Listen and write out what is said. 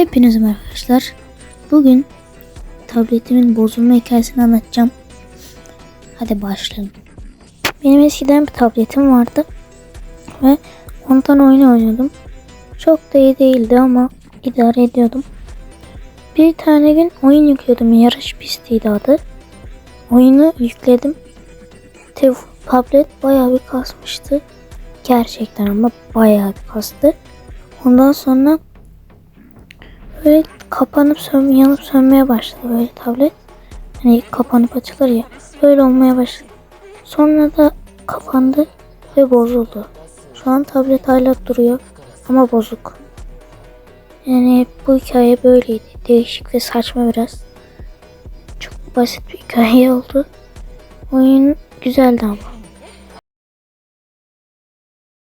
Hepinize merhaba arkadaşlar. Bugün tabletimin bozulma hikayesini anlatacağım. Hadi başlayalım. Benim eskiden bir tabletim vardı. Ve ondan oyun oynuyordum. Çok da iyi değildi ama idare ediyordum. Bir tane gün oyun yüklüyordum. Yarış pistiydi adı. Oyunu yükledim. Tablet bayağı bir kasmıştı. Gerçekten ama bayağı bir kastı. Ondan sonra böyle kapanıp sön yanıp sönmeye başladı böyle tablet. Hani kapanıp açılır ya. Böyle olmaya başladı. Sonra da kapandı ve bozuldu. Şu an tablet hala duruyor ama bozuk. Yani bu hikaye böyleydi. Değişik ve saçma biraz. Çok basit bir hikaye oldu. Oyun güzeldi ama.